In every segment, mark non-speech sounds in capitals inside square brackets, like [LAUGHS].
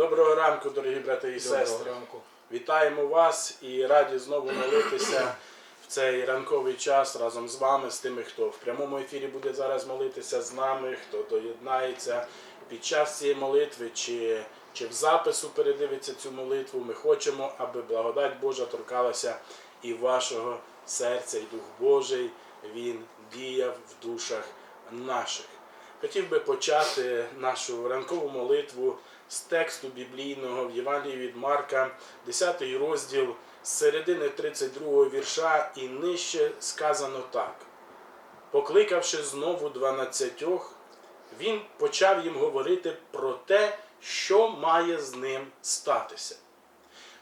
Доброго ранку, дорогі брати і сестри. Вітаємо вас і раді знову молитися в цей ранковий час разом з вами, з тими, хто в прямому ефірі буде зараз молитися з нами, хто доєднається під час цієї молитви чи, чи в запису передивиться цю молитву. Ми хочемо, аби благодать Божа торкалася і вашого серця, і Дух Божий він діяв в душах наших. Хотів би почати нашу ранкову молитву з тексту біблійного в Євангелії від Марка, 10 розділ, з середини 32 вірша, і нижче сказано так. Покликавши знову дванадцятьох, він почав їм говорити про те, що має з ним статися.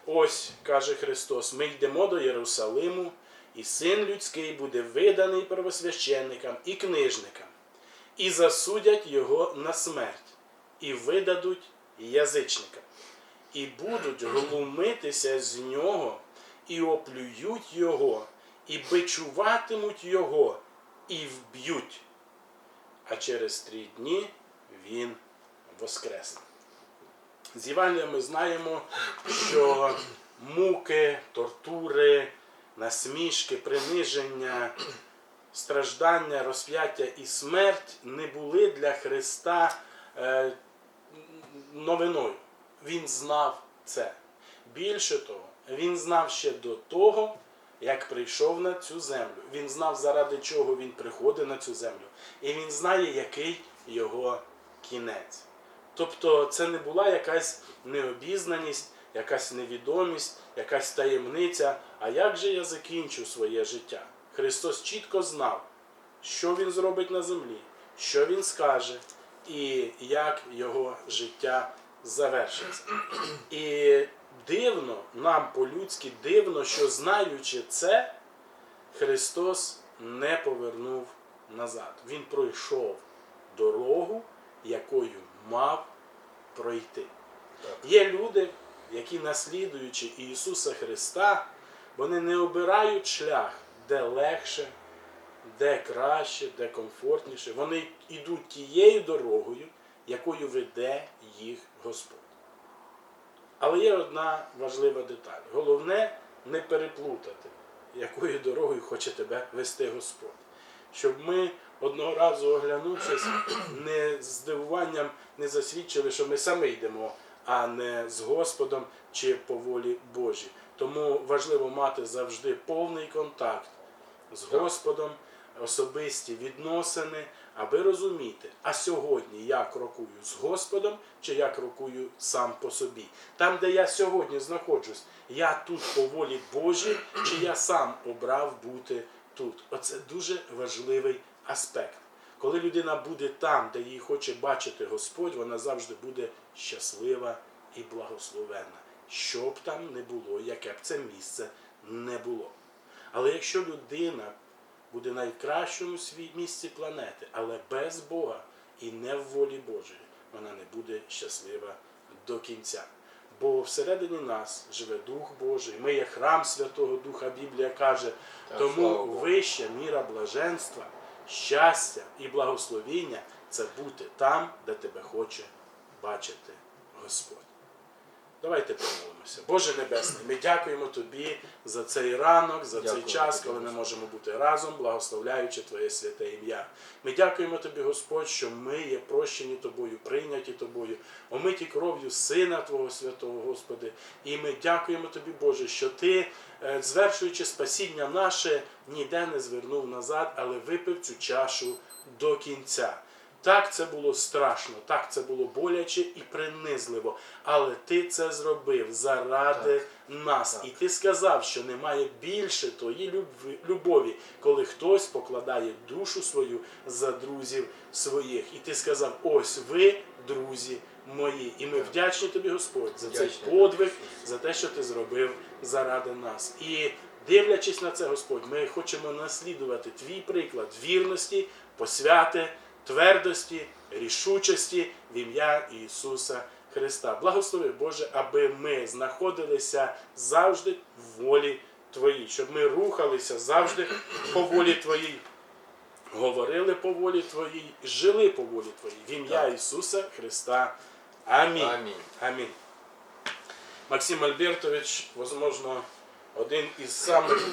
Ось, каже Христос, ми йдемо до Єрусалиму, і син людський буде виданий первосвященникам і книжникам, і засудять його на смерть, і видадуть язичникам, і будуть глумитися з нього, і оплюють його, і бичуватимуть його, і вб'ють. А через три дні він воскресне. З Євангелія ми знаємо, що муки, тортури, насмішки, приниження, страждання, розп'яття і смерть не були для Христа е, новиною. Він знав це. Більше того, він знав ще до того, як прийшов на цю землю. Він знав, заради чого він приходить на цю землю. І він знає, який його кінець. Тобто це не була якась необізнаність, якась невідомість, якась таємниця. А як же я закінчу своє життя? Христос чітко знав, що Він зробить на землі, що Він скаже, і як його життя завершиться. І дивно, нам по-людськи дивно, що знаючи це, Христос не повернув назад. Він пройшов дорогу, якою мав пройти. Є люди, які, наслідуючи Ісуса Христа, вони не обирають шлях, де легше, де краще, де комфортніше. Вони йдуть тією дорогою, якою веде їх Господь. Але є одна важлива деталь. Головне не переплутати, якою дорогою хоче тебе вести Господь. Щоб ми одного разу оглянувшись, не з здивуванням не засвідчили, що ми самі йдемо, а не з Господом чи по волі Божій. Тому важливо мати завжди повний контакт з Господом, особисті відносини, аби розуміти, а сьогодні я крокую з Господом, чи я крокую сам по собі. Там, де я сьогодні знаходжусь, я тут по волі Божій, чи я сам обрав бути тут. Оце дуже важливий аспект. Коли людина буде там, де її хоче бачити Господь, вона завжди буде щаслива і благословенна. Що б там не було, яке б це місце не було. Але якщо людина буде найкращому місці планети, але без Бога і не в волі Божої, вона не буде щаслива до кінця. Бо всередині нас живе Дух Божий, ми є храм Святого Духа, Біблія каже. Тому вища міра блаженства, щастя і благословіння це бути там, де тебе хоче бачити Господь. Давайте помолимося. Боже Небесний, ми дякуємо Тобі за цей ранок, за цей Дякуємо час, коли ми можемо бути разом, благословляючи Твоє святе ім'я. Ми дякуємо Тобі, Господь, що ми є прощені Тобою, прийняті Тобою, омиті кров'ю Сина Твого Святого, Господи. І ми дякуємо Тобі, Боже, що Ти, е, звершуючи спасіння наше, ніде не звернув назад, але випив цю чашу до кінця. Так це було страшно, так це було боляче і принизливо. Але ти це зробив заради нас. Так. І ти сказав, що немає більше тої любові, коли хтось покладає душу свою за друзів своїх. І ти сказав: ось ви, друзі мої. І ми Так. вдячні тобі, Господь, за цей подвиг, за те, що ти зробив заради нас. І дивлячись на це, Господь, ми хочемо наслідувати твій приклад вірності, посвяти, твердості, рішучості в ім'я Ісуса Христа. Благослови, Боже, аби ми знаходилися завжди в волі Твоїй, щоб ми рухалися завжди по волі Твоїй, говорили по волі Твоїй, жили по волі Твоїй. В ім'я Ісуса Христа. Амінь. Амінь. Амінь. Максим Альбертович, возможно, один із самих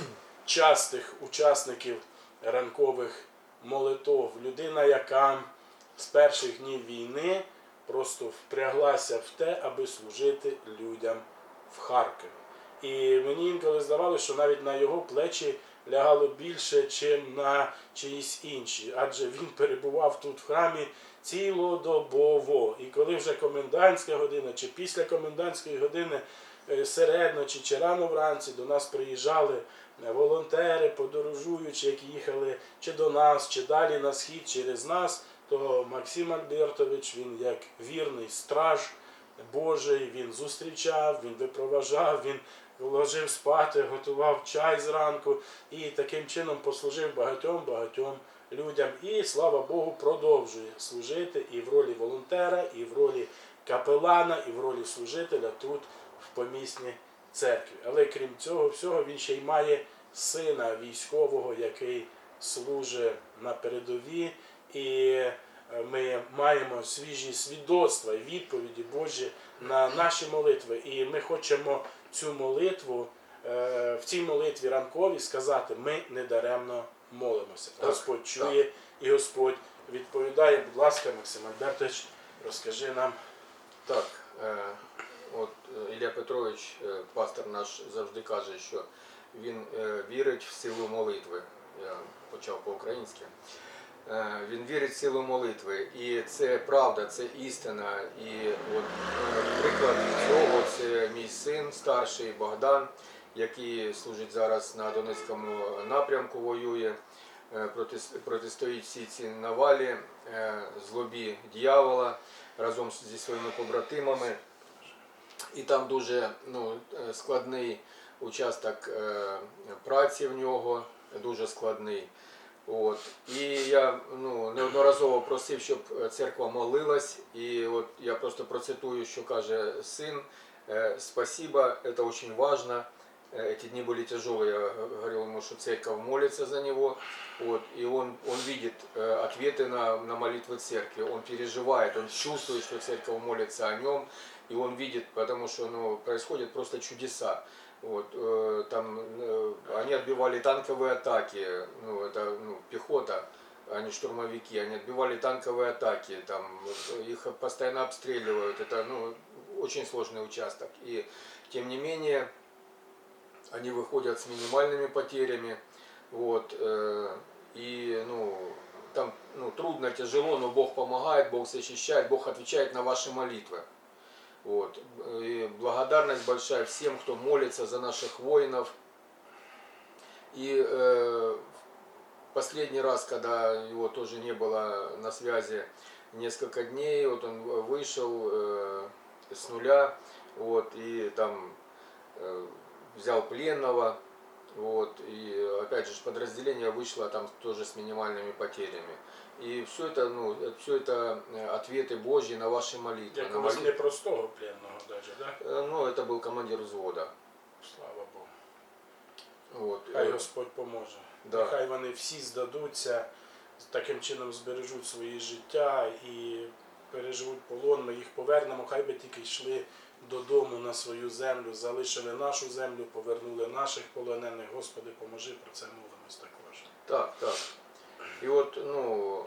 частих учасників ранкових молитов. Людина, яка з перших днів війни просто впряглася в те, аби служити людям в Харкові. І мені інколи здавалося, що навіть на його плечі лягало більше, чим на чиїсь інші, адже він перебував тут в храмі цілодобово. І коли вже комендантська година, чи після комендантської години е, середньо чи рано вранці до нас приїжджали волонтери, подорожуючі, які їхали чи до нас, чи далі на схід через нас, то Максим Альбертович, він як вірний страж Божий, він зустрічав, він випроважав, він ложив спати, готував чай зранку і таким чином послужив багатьом-багатьом людям. І слава Богу, продовжує служити і в ролі волонтера, і в ролі капелана, і в ролі служителя тут, в помісній церкві. Але крім цього всього, він ще й має сина військового, який служить на передовій. І е, ми маємо свіжі свідоцтва і відповіді Божі на наші молитви. І ми хочемо цю молитву е, в цій молитві ранковій сказати: ми недаремно молимося. Так, Господь чує і Господь відповідає. Будь ласка, Максим Альбертович, розкажи нам. Так, е, от е, Ілля Петрович, е, пастор наш, завжди каже, що він е, вірить в силу молитви. Я почав по-українськи. Він вірить в силу молитви. І це правда, це істина. І от приклад цього це мій син старший Богдан, який служить зараз на Донецькому напрямку, воює. Протистоїть всій цій навалі, злобі дьявола разом зі своїми побратимами. І там дуже ну, е, складний участок е, праці в нього, дуже складний. От. І я ну, неодноразово просив, щоб е, церква молилась. І от я просто процитую, що каже син. Е, Спасибо, это очень важно. Э, Эти дни были тяжелые, я говорил ему, что церковь молится за него, вот, и он, он видит э, ответы на, на молитвы церкви, он переживает, он чувствует, что церковь молится о нем, И он видит, потому что ну, происходят просто чудеса. Вот, э, там, э, они отбивали танковые атаки, ну, это ну, пехота, они штурмовики, они отбивали танковые атаки, там, их постоянно обстреливают, это ну, очень сложный участок. И тем не менее, они выходят с минимальными потерями, вот, э, и, ну, там, ну, трудно, тяжело, но Бог помогает, Бог защищает, Бог отвечает на ваши молитвы. Вот. И благодарность большая всем, кто молится за наших воинов. И э, последний раз, когда его тоже не было на связи несколько дней, вот он вышел э, с нуля, вот, и там э, взял пленного, вот, и опять же подразделение вышло там тоже с минимальными потерями. И все это, ну, все это э, ответы Божьи на ваши молитвы. на Якогось молитвы. непростого пленного даже, да? Э, Ну, это был командир взвода. Слава Богу. Вот. Хай Э, Господь поможе. Да. Нехай вони всі здадуться, таким чином збережуть свої життя і переживуть полон. Ми їх повернемо, хай би тільки йшли додому на свою землю, залишили нашу землю, повернули наших полонених. Господи, поможи, про це молимось також. Так, так. И вот, ну,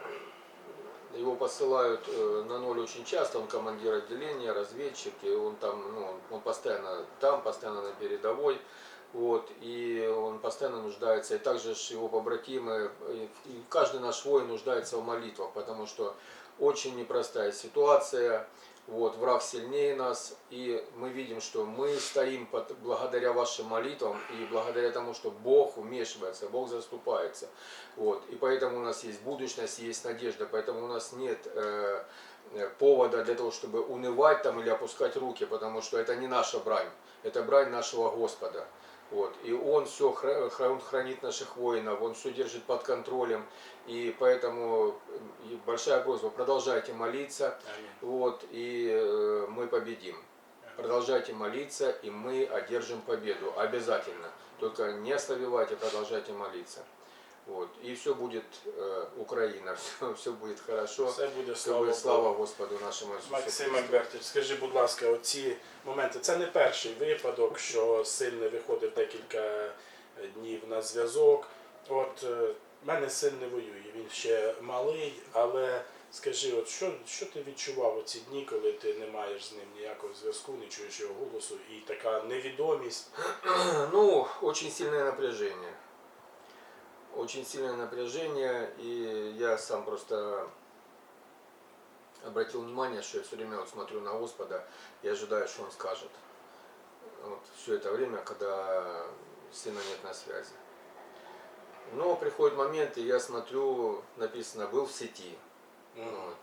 его посылают э, на ноль очень часто, он командир отделения, разведчик, и он там, ну, он постоянно там, постоянно на передовой, вот, и он постоянно нуждается, и также ж его побратимы, и, и каждый наш воин нуждается в молитвах, потому что очень непростая ситуация, вот, враг сильнее нас, и мы видим, что мы стоим под, благодаря вашим молитвам и благодаря тому, что Бог вмешивается, Бог заступается. Вот. И поэтому у нас есть будущность, есть надежда, поэтому у нас нет э, э, повода для того, чтобы унывать там или опускать руки, потому что это не наша брань, это брань нашего Господа. Вот. И Он все он хранит наших воинов, Он все держит под контролем. И поэтому э, и большая просьба, продолжайте молиться, Амінь. вот, и э, мы победим. Продолжайте молиться, и мы одержим победу. Обязательно. Только не ослабевайте, продолжайте молиться. Вот. И все будет э, Украина, [LAUGHS] все, все будет хорошо. Все буде слава Богу. слава Господу нашему Иисусу Максим. Альбертович, скажи, будь ласка, оці моменти. Це не перший випадок, що син не виходив декілька днів на зв'язок. От е, в мене син не воює, він ще малий, але скажи, от що, що ти відчував у ці дні, коли ти не маєш з ним ніякого зв'язку, не чуєш його голосу, і така невідомість. [CLEARS THROAT] Ну, очень сильное напряжение. Очень сильное напряжение, и я сам просто обратил внимание, что я все время вот смотрю на Господа и ожидаю, что Он скажет. Вот все это время, когда сына нет на связи. Но приходит момент, и я смотрю, написано, был в сети. М. Вот.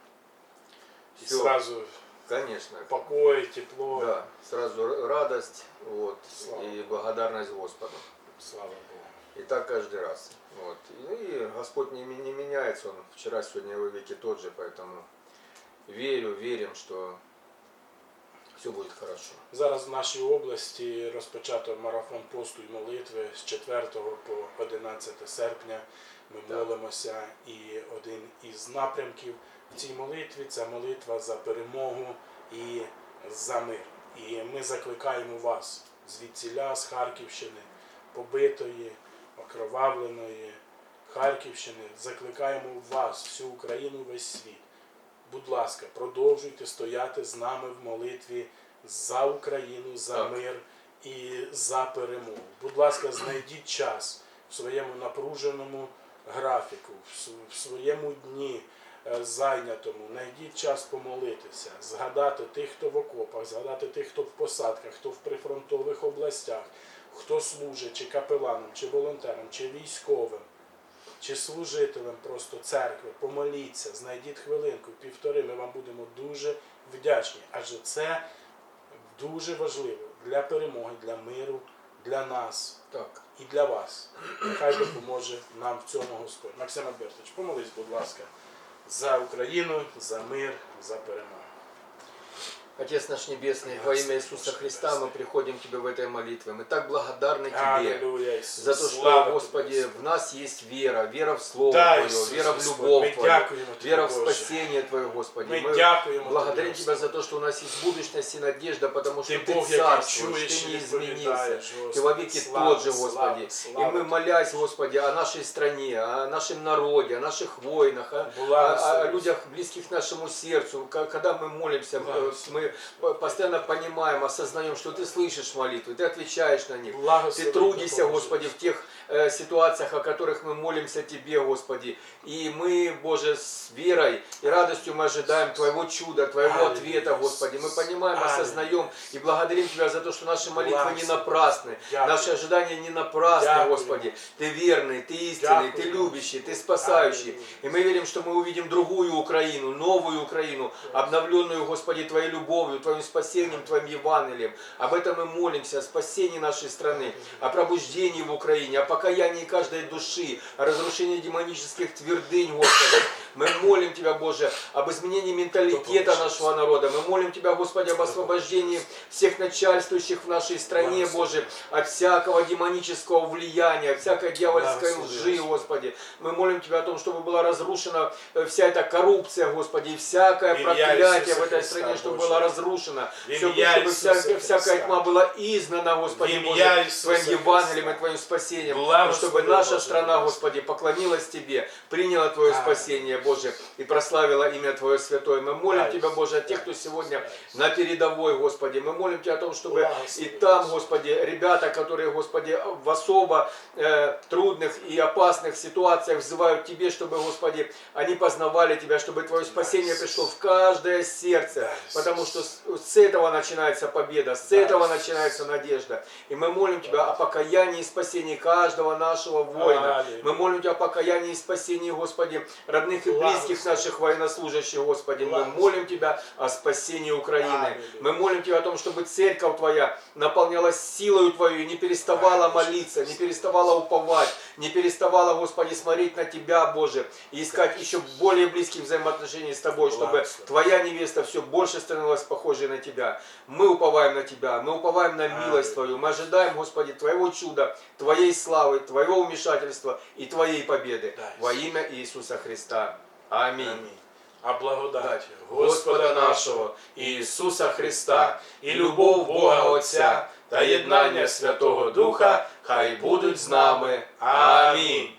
І Всё, зразу конечно. покой, тепло. Да, сразу радость вот, Слава и благодарность Господу. Слава Богу. И так каждый раз. Вот. И, и Господь не, не меняется, Он вчера, сегодня во веки тот же, поэтому верю, верим, что все будет хорошо. Зараз в нашій області розпочато марафон посту і молитви з 4 по 11 серпня. Ми Так. молимося, і один із напрямків в цій молитві це молитва за перемогу і за мир. І ми закликаємо вас звідсіля, з Харківщини, побитої, окровавленої Харківщини. Закликаємо вас, всю Україну, весь світ. Будь ласка, продовжуйте стояти з нами в молитві за Україну, за Так. мир і за перемогу. Будь ласка, знайдіть час в своєму напруженому графіку, в своєму дні е, зайнятому. Знайдіть час помолитися, згадати тих, хто в окопах, згадати тих, хто в посадках, хто в прифронтових областях, хто служить, чи капеланом, чи волонтером, чи військовим чи служителем просто церкви, помоліться, знайдіть хвилинку, півтори, ми вам будемо дуже вдячні. Адже це дуже важливо для перемоги, для миру, для нас Так. і для вас. Нехай допоможе нам в цьому Господь. Максим Альбертович, помолись, будь ласка, за Україну, за мир, за перемогу. Отец наш Небесный, во имя Иисуса Христа мы приходим к Тебе в этой молитве. Мы так благодарны Тебе Аллилуйя, Ісус. за то, Слава что, тобі, Господи, Ісус. в нас есть вера, вера в Слово Да, Твое, Ісус вера в Господь, любовь ми Твою, дякуємо Тобі, вера в Боже. спасение Твое, Господи. Ми Мы дякуємо благодарим Тобі, Тебя за то, что у нас есть будущность и надежда, потому что Ти Ты Бог, який царствуешь, чуєш Ты і не изменился. відповідаєш, Ты Господи. во веки Слава, тот же, слава, Господи. И слава мы, Тобі. молясь, Господи, о нашей стране, о нашем народе, о наших воинах, о, о- Благослови. о людях, близких нашему сердцу. Ка- Когда мы молимся, э, Благослови. мы по- постоянно понимаем, осознаем, что Ты слышишь молитвы, Ты отвечаешь на них. Благослови, Ты трудишься, Боже. Господи, в тех э, ситуациях, о которых мы молимся Тебе, Господи. И мы, Боже, с верой и радостью мы ожидаем Твоего чуда, Твоего Аллилуйя, ответа, Господи. Мы понимаем, Аллилуйя. осознаем и благодарим Тебя за то, что наши молитвы не Благослови. напрасны. Дякую. Наши ожидания не напрасны, Дякую. Господи. Ты верный, Ты истинный, Ты Дякую. любящий, Ты спасающий. Аллилуйя. И мы верим, что мы увидим другую Украину, новую Украину, обновленную, Господи, Твоей любовью, Твоим спасением, Твоим Евангелием. Об этом мы молимся, о спасении нашей страны, о пробуждении в Украине, о покаянии каждой души, о разрушении демонических твердынь, Господи. Мы молим Тебя, Боже, об изменении менталитета нашего народа. Мы молим Тебя, Господи, об освобождении всех начальствующих в нашей стране, Боже, от всякого демонического влияния, от всякой дьявольской лжи, Господи. Мы молим Тебя о том, чтобы была разрушена э, вся эта коррупция, Господи, и всякое проклятие в этой стране, чтобы было разрушено. Чтобы, всякая тьма была изгнана, Господи, Боже, Твоим Евангелием и Твоим спасением. Чтобы наша страна, Господи. Поклонилась Тебе, приняла Твое спасение, Боже, и прославила имя Твое святое. Мы молим Тебя, Боже, о тех, кто сегодня на передовой, Господи. Мы молим Тебя о том, чтобы и там, Господи. Ребята, которые, Господи, в особо э, трудных и опасных ситуациях взывают Тебе, чтобы, Господи, они познавали Тебя, чтобы Твое спасение пришло в каждое сердце, потому что с, с этого начинается победа, с этого начинается надежда. И мы молим Тебя о покаянии и спасении каждого нашего воина. Мы молим Тебя о покаянии и спасении, Господи, родных и близких наших военнослужащих, Господи. Мы молим Тебя о спасении Украины. Мы молим Тебя о том, чтобы церковь Твоя наполнялась силою Твою и не переставала молиться, не переставала уповать, не переставала, Господи, смотреть на Тебя, Боже, и искать еще более близких взаимоотношений с Тобой, чтобы. Твоя невеста все больше становилась похожей на Тебя. Мы уповаем на Тебя, мы уповаем на милость. Твою, мы ожидаем, Господи, Твоего чуда, Твоей славы, Твоего вмешательства и Твоей победы. Во имя Иисуса Христа. Аминь. Амінь. А благодать Господа нашого Ісуса Христа і любов Бога Отця та єднання Святого Духа хай будуть з нами. Амінь.